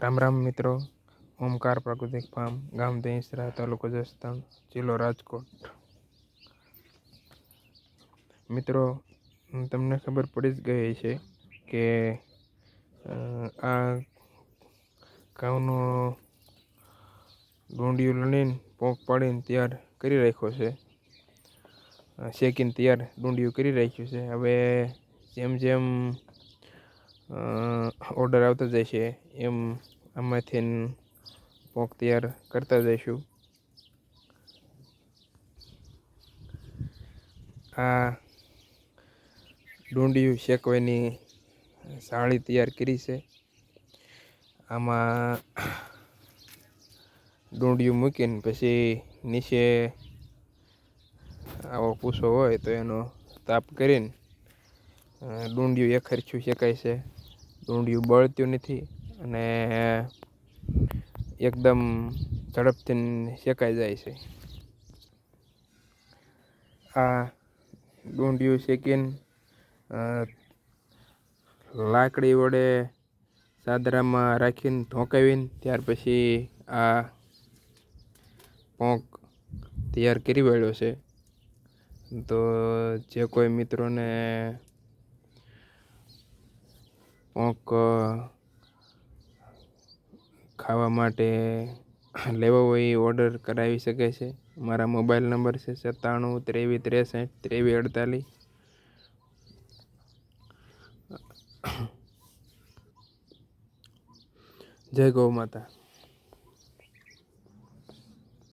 રામ રામ મિત્રો. ઓમકાર પ્રાકૃતિક ફાર્મ, ગામ દેસરા, તાલુકો જસદણ, જિલ્લો રાજકોટ. મિત્રો તમને ખબર પડી જ ગઈ છે કે આ ઘઉંનો ડુંડિયું લણીને પોંક પાડીને તૈયાર કરી રાખ્યો છે. શેકીને તૈયાર ડુંડિયું કરી રાખ્યું છે. હવે જેમ જેમ ઓર્ડર આવતા જશે એમ આમાંથી પોક તૈયાર કરતા જઈશું. આ ડુંડિયું શેકવાની સાળી તૈયાર કરી છે. આમાં ડુંડિયું મૂકીને પછી નીચે આવો કૂસો હોય તો એનો તાપ કરીને ડુંડિયું એક હરખું શેકાય છે. ડુંડિયું બળતું નથી અને એકદમ ઝડપથી શેકાઈ જાય છે. આ ડુંડિયું શેકીને લાકડી વડે સાદરામાં રાખીને ઢોકાવીને ત્યાર પછી આ પોંક તૈયાર કરી વાળ્યો છે. તો જે કોઈ મિત્રોને પોંક, ખાવા માટે લેવો હોય એ ઓર્ડર કરાવી શકે છે. મારા મોબાઈલ નંબર છે સત્તાણું, ત્રેવીસ, ત્રેસઠ, ત્રેવીસ, અડતાલીસ. જય ગૌ માતા.